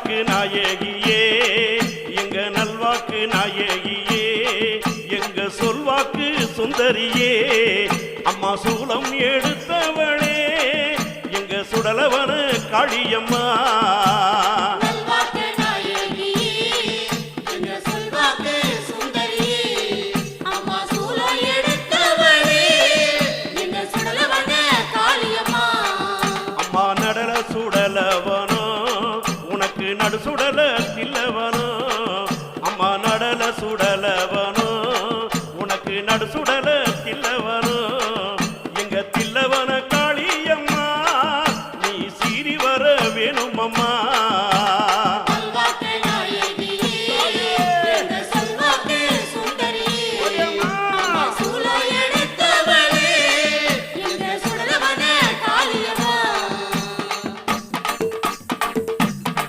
நல்வாக்கு நாயகியே எங்க நல்வாக்கு நாயகியே எங்க சொல்வாக்கு சுந்தரியே அம்மா சூலம் எடுத்தவளே எங்க சுடலவன காளியம்மா. நடு சுடல தில்லவனோ அம்மா நடல சுடலவனோ உனக்கு நடு சுடல தில்லவனோ எங்க தில்லவன காளியம்மா நீ சீறி வர வேணுமம்மா?